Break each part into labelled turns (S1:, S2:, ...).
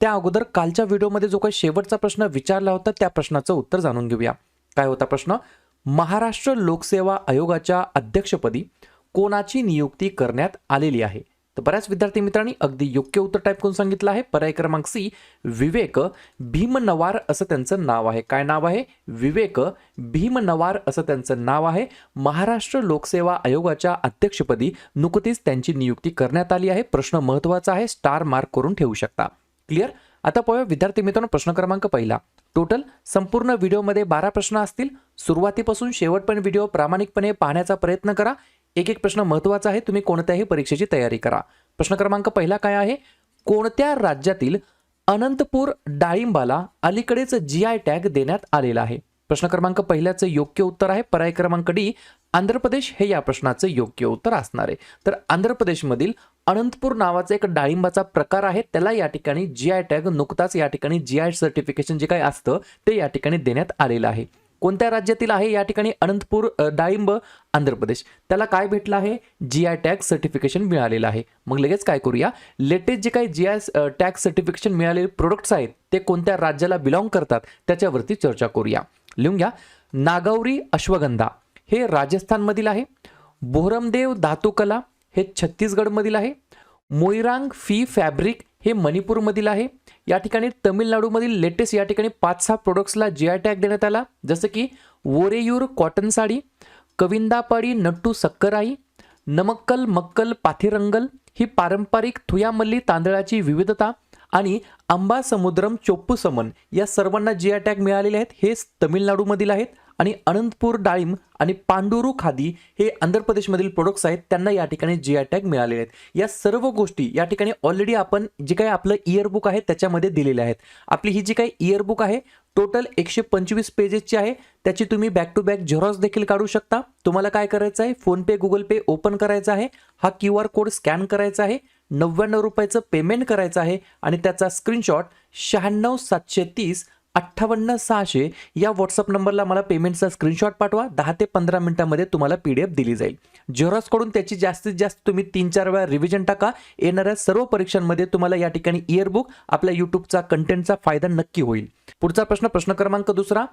S1: त्या अगोदर कालच्या व्हिडिओमध्ये जो काही शेवटचा प्रश्न विचारला होता त्या प्रश्नाचं उत्तर जाणून घेऊया. काय होता प्रश्न? महाराष्ट्र लोकसेवा आयोगाच्या अध्यक्षपदी कोणाची नियुक्ती करण्यात आलेली आहे? तर बऱ्याच विद्यार्थी मित्रांनी अगदी योग्य उत्तर टाईप करून सांगितलं आहे. पर्याय क्रमांक सी विवेक भीमनवार असं त्यांचं नाव आहे. काय नाव आहे? विवेक भीमनवार असं त्यांचं नाव आहे. महाराष्ट्र लोकसेवा आयोगाच्या अध्यक्षपदी नुकतीच त्यांची नियुक्ती करण्यात आली आहे. प्रश्न महत्त्वाचा आहे. स्टार मार्क करून ठेवू शकता. क्लिअर? आता पाहूया विद्यार्थी मित्रांनो प्रश्न क्रमांक पहिला. टोटल संपूर्ण व्हिडिओमध्ये बारा प्रश्न असतील. सुरुवातीपासून शेवटपर्यंत व्हिडिओ प्रामाणिकपणे पाहण्याचा प्रयत्न करा. एक एक प्रश्न महत्त्वाचा आहे तुम्ही कोणत्याही परीक्षेची तयारी करा. प्रश्न क्रमांक पहिला काय आहे? कोणत्या राज्यातील अनंतपूर डाळिंबाला अलीकडेच जी आय टॅग देण्यात आलेला आहे? प्रश्न क्रमांक पहिल्याचं योग्य उत्तर आहे. पर्याय क्रमांक डी आंध्र प्रदेश हे या प्रश्नाचं योग्य उत्तर असणार आहे. तर आंध्र प्रदेशमधील अनंतपूर नावाचा एक डाळिंबाचा प्रकार आहे. त्याला या ठिकाणी जी आय टॅग नुकताच या ठिकाणी जी आय सर्टिफिकेशन जे काही असतं ते या ठिकाणी देण्यात आलेलं आहे. कोणत्या राज्यातील आहे? या ठिकाणी अनंतपूर डाळिंब आंध्र प्रदेश. त्याला काय भेटलं आहे? जी आय टॅग सर्टिफिकेशन मिळालेलं आहे. मग लगेच काय करूया? लेटेस्ट जे काही जी आय टॅग सर्टिफिकेशन मिळालेले प्रोडक्ट्स आहेत ते कोणत्या राज्याला बिलॉंग करतात? त्याच्यावरती चर्चा करूया. लिहून घ्या. नागौरी अश्वगंधा हे राजस्थानमधील आहे. बोहरमदेव धातुकला हे छत्तीसगडमधील आहे. मोईरांग फी फॅब्रिक हे मणिपूरमधील आहे. या ठिकाणी तमिळनाडूमधील लेटेस्ट या ठिकाणी पाच सहा प्रोडक्ट्सला जी आय टॅग देण्यात आला. जसं की वोरेयूर कॉटन साडी कविंदापाडी नट्टू सक्कराई नमक्कल मक्कल पाथिरंगल ही पारंपरिक थुयामल्ली तांदळाची विविधता आणि आंबा समुद्रम चोप्पू समन या सर्वांना जी आय टॅग मिळालेले आहेत. हे तमिळनाडूमधील आहेत. आणि अनंतपूर डाळिंब आणि पांडुरू खादी हे आंध्र प्रदेशमधील प्रोडक्ट्स आहेत. त्यांना या ठिकाणी जी आय टॅग मिळालेले आहेत. या सर्व गोष्टी या ठिकाणी ऑलरेडी आपण जे काही आपलं इयरबुक आहे त्याच्यामध्ये दिलेले आहेत. आपली ही जी काही इयरबुक आहे टोटल एकशे पंचवीस पेजेसची आहे. त्याची तुम्ही बॅक टू बॅक झेरॉक्स देखील काढू शकता. तुम्हाला काय करायचं आहे? फोनपे गुगल पे ओपन करायचा आहे. हा क्यू आर कोड स्कॅन करायचा आहे. नव्याण्णव रुपयाचं पेमेंट करायचं आहे. आणि त्याचा स्क्रीनशॉट शहाण्णव सातशे तीस अठ्ठावन्न सहाशे या व्हॉट्सअप नंबरला मला पेमेंटचा स्क्रीनशॉट पाठवा. दहा ते पंधरा मिनिटामध्ये तुम्हाला पी डी एफ दिली जाईल. झेरॉक्सकडून त्याची जास्तीत जास्त तुम्ही तीन चार वेळा रिव्हिजन टाका. येणाऱ्या सर्व परीक्षांमध्ये तुम्हाला या ठिकाणी इयरबुक आपल्या यूट्यूबचा कंटेंटचा फायदा नक्की होईल. पुढचा प्रश्न प्रश्न क्रमांक दुसरा.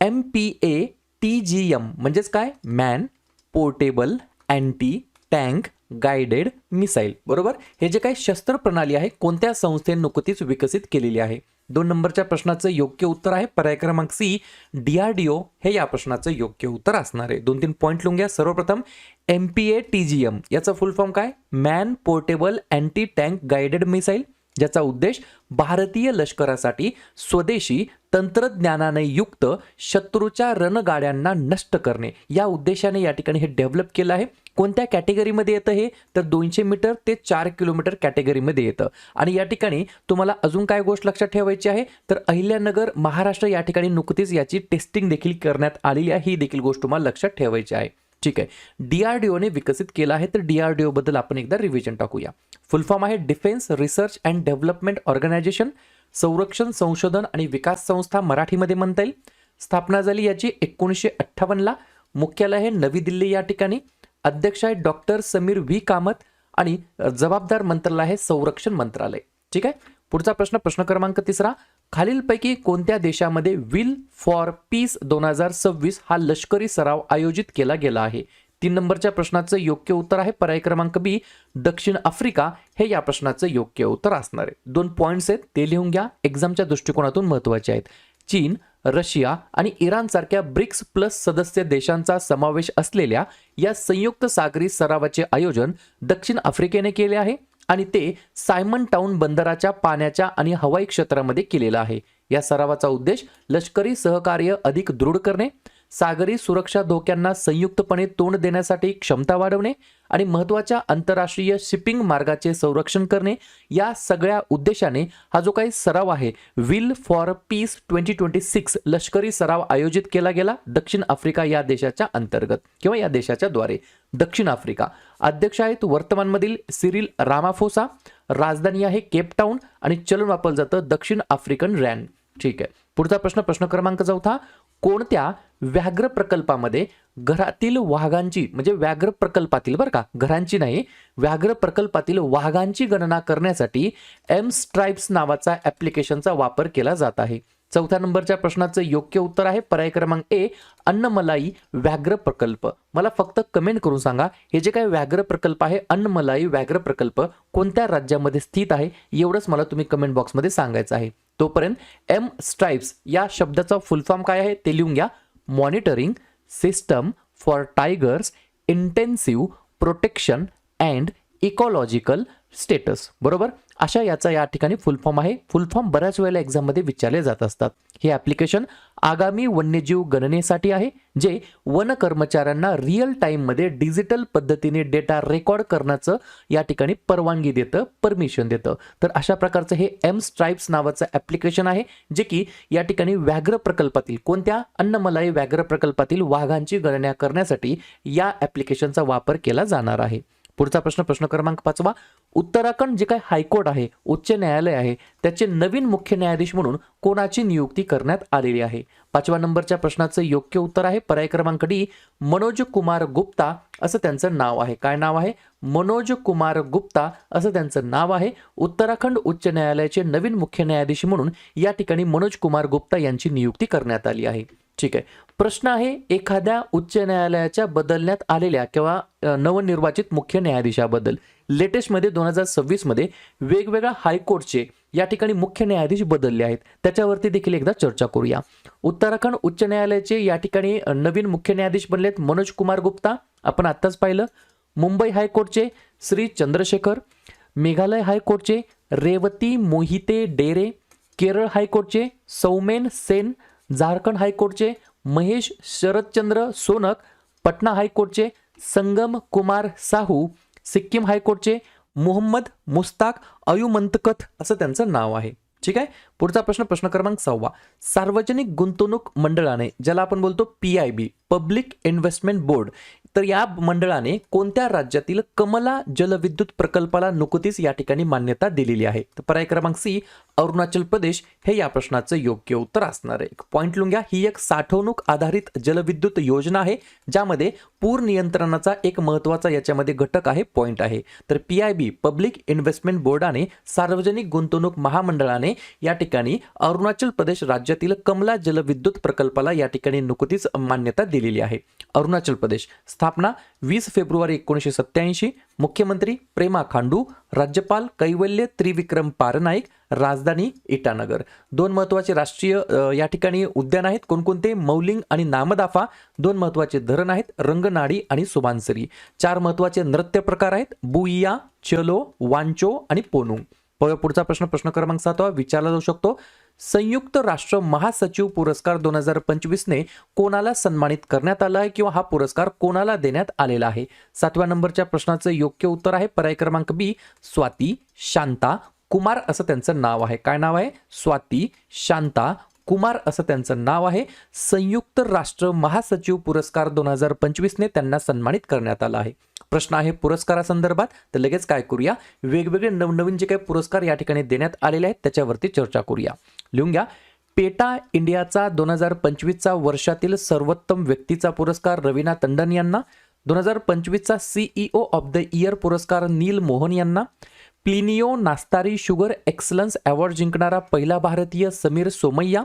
S1: M P A T G M म्हणजेच काय? Man portable anti tank guided missile बरोबर? हे जे काही शस्त्र प्रणाली आहे कोणत्या संस्थेने नुकतीच विकसित केलेली आहे? दोन नंबरच्या प्रश्नाचं योग्य उत्तर आहे. पर्याय क्रमांक सी डीआरडीओ हे या प्रश्नाचं योग्य उत्तर असणार आहे. दोन तीन पॉईंट लिहून घ्या. सर्वप्रथम M P A T G M याचा फुल फॉर्म काय? Man portable anti tank guided missile ज्याचा उद्देश भारतीय लष्करासाठी स्वदेशी तंत्रज्ञानाने युक्त शत्रूच्या रणगाड्यांना नष्ट करणे. या उद्देशाने या ठिकाणी हे डेव्हलप केलं आहे. कोणत्या कॅटेगरीमध्ये येतं हे? तर दोनशे मीटर ते चार किलोमीटर कॅटेगरीमध्ये येतं. आणि या ठिकाणी तुम्हाला अजून काय गोष्ट लक्षात ठेवायची आहे? तर अहिल्यानगर महाराष्ट्र या ठिकाणी नुकतीच याची टेस्टिंग देखील करण्यात आलेली आहे. ही देखील गोष्ट तुम्हाला लक्षात ठेवायची आहे. ठीक आहे. डीआरडीओने विकसित केला आहे. तर डीआरडीओ बद्दल आपण एकदा रिव्हिजन टाकूया. फुल फॉर्म आहे defence research and development organisation संरक्षण संशोधन आणि विकास संस्था मराठीमध्ये म्हणता येईल. स्थापना झाली याची एकोणीसशे अठ्ठावन्नला. मुख्यालय आहे नवी दिल्ली या ठिकाणी. अध्यक्ष आहे डॉक्टर समीर व्ही कामत आणि जबाबदार मंत्रालय आहे संरक्षण मंत्रालय. ठीक आहे? पुढचा प्रश्न प्रश्न क्रमांक तिसरा. खालीलपैकी कोणत्या देशामध्ये विल फॉर पीस दोन हजार सव्वीस हा लष्करी सराव आयोजित केला गेला आहे? तीन नंबरच्या प्रश्नाचं योग्य उत्तर आहे पर्याय क्रमांक बी. दक्षिण आफ्रिका हे या प्रश्नाचं योग्य उत्तर असणार आहे. दोन पॉईंट्स आहेत ते लिहून घ्या. एक्झामच्या दृष्टिकोनातून महत्त्वाचे आहेत. चीन रशिया आणि इराणसारख्या ब्रिक्स प्लस सदस्य देशांचा समावेश असलेल्या या संयुक्त सागरी सरावाचे आयोजन दक्षिण आफ्रिकेने केले आहे आणि ते सायमन टाउन बंदराच्या पाण्याच्या आणि हवाई क्षेत्रामध्ये केलेलं आहे. या सरावाचा उद्देश लष्करी सहकार्य अधिक दृढ करणे सागरी सुरक्षा धोक्यांना संयुक्तपणे तोंड देण्यासाठी क्षमता वाढवणे आणि महत्त्वाच्या आंतरराष्ट्रीय शिपिंग मार्गाचे संरक्षण करणे या सगळ्या उद्देशाने हा जो काही सराव आहे will for peace twenty twenty six लष्करी सराव आयोजित केला गेला दक्षिण आफ्रिका या देशाच्या अंतर्गत किंवा या देशाच्या द्वारे. दक्षिण आफ्रिका अध्यक्ष आहेत वर्तमानमधील सिरिल रामाफोसा राजधानी आहे केपटाऊन आणि चलन वापरलं जातं दक्षिण आफ्रिकन रॅन. ठीक आहे. पुढचा प्रश्न प्रश्न क्रमांक चौथा कोणत्या व्याघ्र प्रकल्पामध्ये घरातील वाघांची म्हणजे व्याघ्र प्रकल्पातील बरं का घरांची नाही व्याघ्र प्रकल्पातील वाघांची गणना करण्यासाठी एम स्ट्राईप्स नावाचा ॲप्लिकेशनचा वापर केला जात आहे. चौथ्या नंबरच्या प्रश्नाचं योग्य उत्तर आहे. पर्याय क्रमांक ए अन्नमलाई व्याघ्र प्रकल्प. मला फक्त कमेंट करून सांगा हे जे काही व्याघ्र प्रकल्प आहे अन्नमलाई व्याघ्र प्रकल्प कोणत्या राज्यामध्ये स्थित आहे एवढंच मला तुम्ही कमेंट बॉक्समध्ये सांगायचं आहे. तोपर्यंत एम स्ट्राइप्स या शब्दाचा फुल फॉर्म काय आहे ते लिहून घ्या. Monitoring system for tigers intensive protection and ecological status बरोबर? अशा याचा या ठिकाणी फुल फॉर्म आहे. फुल फॉर्म बऱ्याच वेळेला एक्झाममध्ये विचारले जात असतात. हे ॲप्लिकेशन आगामी वन्यजीव गणनेसाठी आहे जे वन कर्मचाऱ्यांना रिअल टाईममध्ये डिजिटल पद्धतीने डेटा रेकॉर्ड करण्याचं या ठिकाणी परवानगी देतं परमिशन देतं. तर अशा प्रकारचं हे एम स्ट्राईप्स नावाचं ॲप्लिकेशन आहे जे की या ठिकाणी व्याघ्र प्रकल्पातील कोणत्या? अन्नमलाई व्याघ्र प्रकल्पातील वाघांची गणना करण्यासाठी या ॲप्लिकेशनचा वापर केला जाणार आहे. पुढचा प्रश्न प्रश्न क्रमांक पाचवा. उत्तराखंड जे काही हायकोर्ट आहे उच्च न्यायालय आहे त्याचे नवीन मुख्य न्यायाधीश म्हणून कोणाची नियुक्ती करण्यात आलेली आहे? पाचव्या नंबरच्या प्रश्नाचं योग्य उत्तर आहे पर्याय क्रमांक डी मनोज कुमार गुप्ता असं त्यांचं नाव आहे. काय नाव आहे? मनोज कुमार गुप्ता असं त्यांचं नाव आहे. उत्तराखंड उच्च न्यायालयाचे नवीन मुख्य न्यायाधीश म्हणून या ठिकाणी मनोज कुमार गुप्ता यांची नियुक्ती करण्यात आली आहे. ठीक आहे. प्रश्न आहे एखाद्या उच्च न्यायालयाच्या बदलण्यात आलेल्या किंवा नवनिर्वाचित मुख्य न्यायाधीशाबद्दल. लेटेस्टमध्ये दोन हजार सव्वीसमध्ये वेगवेगळ्या हायकोर्टचे या ठिकाणी मुख्य न्यायाधीश बदलले आहेत. त्याच्यावरती देखील एकदा चर्चा करूया. उत्तराखंड उच्च न्यायालयाचे या ठिकाणी नवीन मुख्य न्यायाधीश बनलेत मनोज कुमार गुप्ता. आपण आत्ताच पाहिलं. मुंबई हायकोर्टचे श्री चंद्रशेखर मेघालय हायकोर्टचे रेवती मोहिते डेरे केरळ हायकोर्टचे सौमेन सेन झारखंड हायकोर्टचे महेश शरदचंद्र सोनक पटना हायकोर्टचे संगम कुमार साहू सिक्कीम हायकोर्टचे मोहम्मद मुस्ताक अयुमंतकथ असं त्यांचं नाव आहे. ठीक आहे? पुढचा प्रश्न प्रश्न क्रमांक सहावा सार्वजनिक गुंतवणूक मंडळाने ज्याला आपण बोलतो P I B public investment board. तर या मंडळाने कोणत्या राज्यातील कमला जलविद्युत प्रकल्पाला नुकतीच या ठिकाणी मान्यता दिलेली आहे? तर पर्याय क्रमांक सी अरुणाचल प्रदेश. हे या प्रश्नाचं योग्य उत्तर असणार आहे. पॉईंट लुंग्या ही एक साठवणूक आधारित जलविद्युत योजना आहे ज्यामध्ये पूर नियंत्रणाचा एक महत्त्वाचा याच्यामध्ये घटक आहे पॉईंट आहे. तर P I B public investment बोर्डाने सार्वजनिक गुंतवणूक महामंडळाने या ठिकाणी अरुणाचल प्रदेश राज्यातील कमला जलविद्युत प्रकल्पाला या ठिकाणी नुकतीच मान्यता दिली दिलेली आहे. अरुणाचल प्रदेश. स्थापना वीस फेब्रुवारी एकोणीसशे सत्याऐंशी मुख्यमंत्री प्रेमा खांडू राज्यपाल कैवल्य त्रिविक्रम पारनाईक राजधानी इटानगर. दोन महत्त्वाचे राष्ट्रीय या ठिकाणी उद्यान आहेत. कोणकोणते? मौलिंग आणि नामदाफा. दोन महत्त्वाचे धरण आहेत. रंगनाडी आणि सुबानसरी चार महत्त्वाचे नृत्य प्रकार आहेत. बुइया चलो वांचो आणि पोनुंग पुढचा प्रश्न प्रश्न क्रमांक सातवा. विचारला जाऊ शकतो. संयुक्त राष्ट्र महासचिव पुरस्कार दोन हजार पंचवीसने कोणाला सन्मानित करण्यात आला आहे किंवा हा पुरस्कार कोणाला देण्यात आलेला आहे? सातव्या नंबरच्या प्रश्नाचं योग्य उत्तर आहे पर्याय क्रमांक बी स्वाती शांता कुमार असं त्यांचं नाव आहे. काय नाव आहे? स्वाती शांता कुमार असं त्यांचं नाव आहे. संयुक्त राष्ट्र महासचिव पुरस्कार दोन हजार पंचवीसने त्यांना सन्मानित करण्यात आला आहे. प्रश्न आहे पुरस्कारासंदर्भात. तर लगेच काय करूया? वेगवेगळे नवनवीन जे काही पुरस्कार या ठिकाणी देण्यात आलेले आहेत त्याच्यावरती चर्चा करूया. लिहून घ्या. पेटा इंडियाचा दोन हजार पंचवीसचा वर्षातील सर्वोत्तम व्यक्तीचा पुरस्कार रवीना तंडन यांना. दोन हजार पंचवीसचा सीईओ ऑफ द इयर पुरस्कार नील मोहन यांना. Plinio Nastari sugar excellence award जिंकणारा पहिला भारतीय समीर सोमय्या.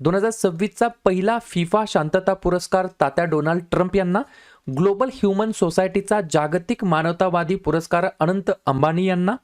S1: दोन हजार सव्वीसचा पहिला फिफा शांतता पुरस्कार तात्या डोनाल्ड ट्रम्प यांना. ग्लोबल ह्युमन सोसायटीचा जागतिक मानवतावादी पुरस्कार अनंत अंबानी यांना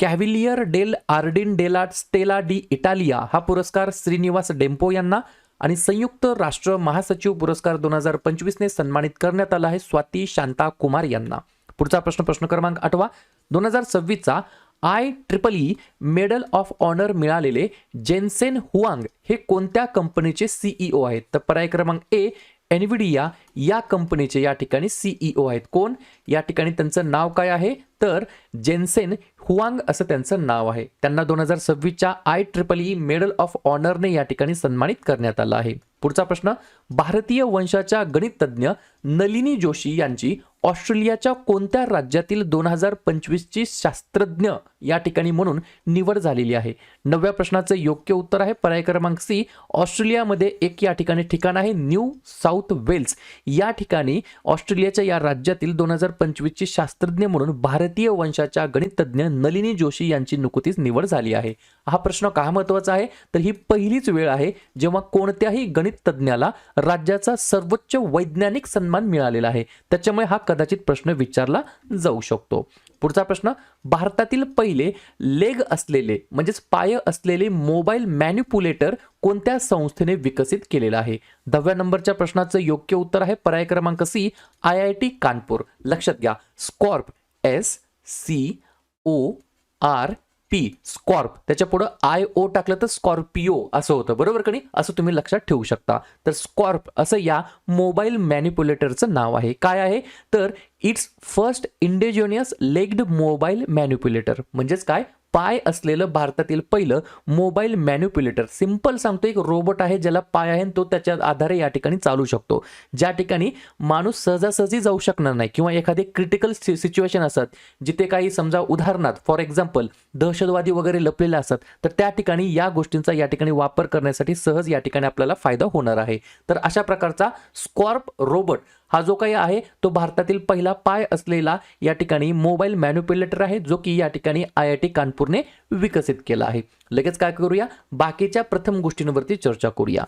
S1: कॅव्हिलियर डेल आर्डिन डेला स्टेला डी इटालिया हा पुरस्कार श्रीनिवास डेम्पो यांना आणि संयुक्त राष्ट्र महासचिव पुरस्कार दोन हजार पंचवीसने सन्मानित करण्यात आला आहे स्वाती शांता कुमार यांना. पुढचा प्रश्न प्रश्न क्रमांक आठवा. दोन हजार सव्वीसचा I triple E medal of honour मिळालेले जेन्सेन हुआंग हे कोणत्या कंपनीचे सीईओ आहेत? तर पर्याय क्रमांक ए एनविडिया या कंपनीचे या ठिकाणी सीईओ आहेत. कोण? या ठिकाणी त्यांचं नाव काय आहे? तर जेन्सेन हुआंग असं त्यांचं नाव आहे. त्यांना दोन हजार सव्वीसच्या I triple E medal of ऑनरने या ठिकाणी सन्मानित करण्यात आलं आहे. पुढचा प्रश्न भारतीय वंशाच्या गणिततज्ञ नलिनी जोशी यांची ऑस्ट्रेलियाच्या कोणत्या राज्यातील दोन हजार पंचवीसची शास्त्रज्ञ या ठिकाणी म्हणून निवड झालेली आहे? नवव्या प्रश्नाचं योग्य उत्तर आहे पर्याय क्रमांक सी. ऑस्ट्रेलियामध्ये एक या ठिकाणी ठिकाण आहे न्यू साऊथ वेल्स. या ठिकाणी ऑस्ट्रेलियाच्या या राज्यातील दोन हजार पंचवीसची शास्त्रज्ञ म्हणून भारतीय वंशाच्या गणिततज्ञ नलिनी जोशी यांची नुकतीच निवड झाली आहे. हा प्रश्न का महत्त्वाचा आहे? तर ही पहिलीच वेळ आहे जेव्हा कोणत्याही गणित गणिततज्ञाला राज्याचा सर्वोच्च वैज्ञानिक सन्मान मिळालेला आहे. त्याच्यामुळे हा कदाचित प्रश्न विचारला जाऊ शकतो. पुढचा प्रश्न भारतातील पहिले लेग असलेले म्हणजेच पाय असलेले मोबाईल मॅन्युपुलेटर कोणत्या संस्थेने विकसित केलेलं आहे? दहाव्या नंबरच्या प्रश्नाचं योग्य उत्तर आहे पर्याय क्रमांक C I I T Kanpur. लक्षात घ्या. Scorp S C O R P Scorp त्याच्या पुढं आय ओ टाकलं तर स्कॉर्पिओ असं होतं. बरोबर का नाही? असं तुम्ही लक्षात ठेवू शकता. तर स्कॉर्प असं या मोबाईल मॅन्युप्युलेटरचं नाव आहे. काय आहे? तर it's first indigenous legged mobile manipulator. म्हणजेच काय? पाय असलेलं भारतातील पहिलं मोबाईल मॅन्युप्युलेटर. सिंपल सांगतो एक रोबोट आहे ज्याला पाय आहे आणि तो त्याच्या आधारे या ठिकाणी चालू शकतो. ज्या ठिकाणी माणूस सहजासहजी जाऊ शकणार नाही किंवा एखादे क्रिटिकल सिच्युएशन असत जिथे काही समजा उदाहरणार्थ फॉर एक्झाम्पल दहशतवादी वगैरे लपलेले असतात तर त्या ठिकाणी या गोष्टींचा या ठिकाणी वापर करण्यासाठी सहज या ठिकाणी आपल्याला फायदा होणार आहे. तर अशा प्रकारचा स्कॉर्प रोबोट हा जो काही आहे तो भारतातील पहिला पाय असलेला या ठिकाणी मोबाईल मॅन्युप्युलेटर आहे जो की या ठिकाणी आय आय टी कानपूरने विकसित केला आहे. लगेच काय करूया? बाकीच्या प्रथम गोष्टींवरती चर्चा करूया.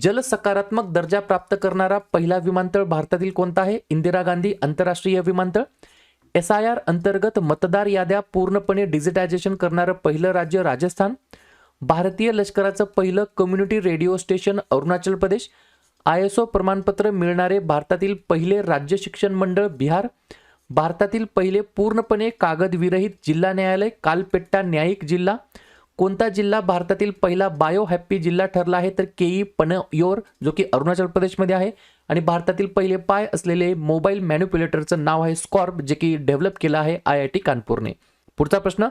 S1: जल सकारात्मक दर्जा प्राप्त करणारा पहिला विमानतळ भारतातील कोणता आहे? इंदिरा गांधी आंतरराष्ट्रीय विमानतळ. एस आय आर अंतर्गत मतदार याद्या पूर्णपणे डिजिटायझेशन करणारं पहिलं राज्य राजस्थान. भारतीय लष्कराचं पहिलं community radio station Arunachal Pradesh. I S O प्रमाणपत्र मिळणारे भारतातील पहिले राज्य शिक्षण मंडळ बिहार भारतातील पहिले पूर्णपणे कागदविरहित जिल्हा न्यायालय कालपेट्टा न्यायिक जिल्हा. कोणता जिल्हा भारतातील पहिला बायो हॅप्पी जिल्हा ठरला आहे तर केई पनयोर जो की अरुणाचल प्रदेशमध्ये आहे. आणि भारतातील पहिले पाय असलेले मोबाईल मॅन्युप्युलेटरचं नाव आहे स्कॉर्प जे की डेव्हलप केलं आहे आय आय टी कानपूरने. पुढचा प्रश्न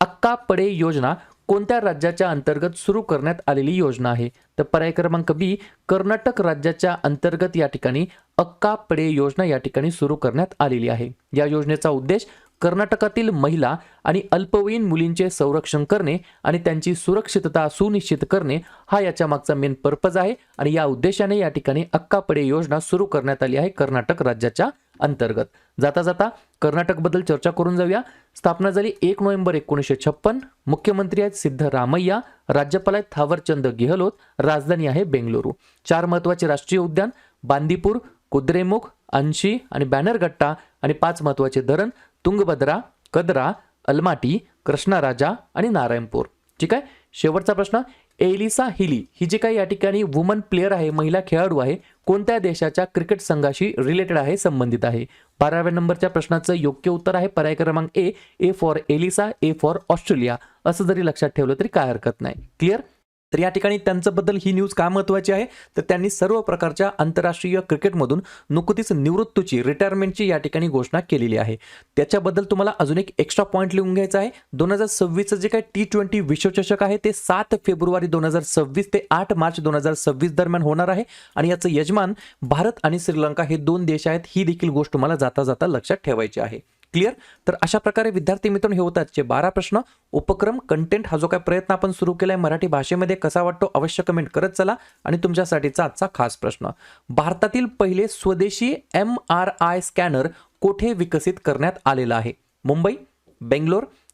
S1: अक्का पडे योजना कोणत्या राज्याच्या अंतर्गत सुरू करण्यात आलेली योजना आहे? तर पर्याय क्रमांक बी कर्नाटक राज्याच्या अंतर्गत या ठिकाणी अक्का पडे योजना या ठिकाणी सुरू करण्यात आलेली आहे. या योजनेचा उद्देश कर्नाटकातील महिला आणि अल्पवयीन मुलींचे संरक्षण करणे आणि त्यांची सुरक्षितता सुनिश्चित करणे हा याच्या मागचा मेन पर्पज आहे आणि या उद्देशाने या ठिकाणी अक्कापडे योजना सुरू करण्यात आली आहे कर्नाटक राज्याच्या अंतर्गत. जाता जाता कर्नाटकबद्दल चर्चा करून जाऊया. स्थापना झाली एक नोव्हेंबर एकोणीसशे छप्पन. मुख्यमंत्री आहेत सिद्धरामय्या. राज्यपाल आहेत थावरचंद गेहलोत. राजधानी आहे बेंगलुरू. चार महत्त्वाचे राष्ट्रीय उद्यान बांदीपूर कुद्रेमुख अंशी आणि बॅनरगट्टा आणि पाच महत्त्वाचे धरण तुंगभद्रा कदरा अलमाटी कृष्णाराजा आणि नारायणपूर. ठीक आहे? शेवटचा प्रश्न एलिसा हिली ही जी काही या ठिकाणी वुमन प्लेअर आहे महिला खेळाडू आहे कोणत्या देशाच्या क्रिकेट संघाशी रिलेटेड आहे संबंधित आहे? बाराव्या नंबरच्या प्रश्नाचं योग्य उत्तर आहे पर्याय क्रमांक A A for Elisa A for Australia असं जरी लक्षात ठेवलं तरी काय हरकत नाही. क्लिअर तर या ठिकाणी त्यांच्याबद्दल ही न्यूज का महत्त्वाची आहे? तर त्यांनी सर्व प्रकारच्या आंतरराष्ट्रीय क्रिकेटमधून नुकतीच निवृत्तीची रिटायरमेंटची या ठिकाणी घोषणा केलेली आहे. त्याच्याबद्दल तुम्हाला अजून एक एक्स्ट्रा पॉईंट लिहून घ्यायचा आहे. दोन हजार सव्वीसचं जे काही टी ट्वेंटी विश्वचषक आहे ते सात फेब्रुवारी दोन हजार सव्वीस ते आठ मार्च दोन हजार सव्वीस दरम्यान होणार आहे. आणि याचं यजमान भारत आणि श्रीलंका हे दोन देश आहेत ही देखील गोष्ट तुम्हाला जाता जाता लक्षात ठेवायची आहे. क्लिअर? तर अशा प्रकारे विद्यार्थी मित्रांनो हे होतात जे बारा प्रश्न. उपक्रम कंटेंट हा जो काही प्रयत्न आपण सुरू केलाय मराठी भाषेमध्ये कसा वाटतो अवश्य कमेंट करत चला. आणि तुमच्यासाठीचा आजचा खास प्रश्न. भारतातील पहिले स्वदेशी एम आर आय स्कॅनर कोठे विकसित करण्यात आलेला आहे? मुंबई बेंगलोर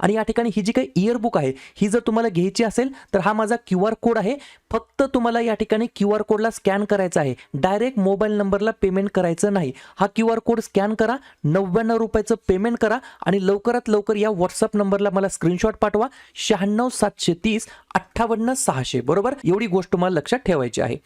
S1: आणि या ठिकाणी ही जी काही इयरबुक आहे ही जर तुम्हाला घ्यायची असेल तर हा माझा क्यू आर कोड आहे. फक्त तुम्हाला या ठिकाणी क्यू आर कोडला स्कॅन करायचा आहे. डायरेक्ट मोबाईल नंबरला पेमेंट करायचं नाही. हा क्यू आर कोड स्कॅन करा नव्याण्णव रुपयाचं पेमेंट करा आणि लवकरात लवकर या व्हॉट्सअप नंबरला मला स्क्रीनशॉट पाठवा. शहाण्णव सातशे तीस अठ्ठावन्न सहाशे. बरोबर? एवढी गोष्ट मला लक्षात ठेवायची आहे.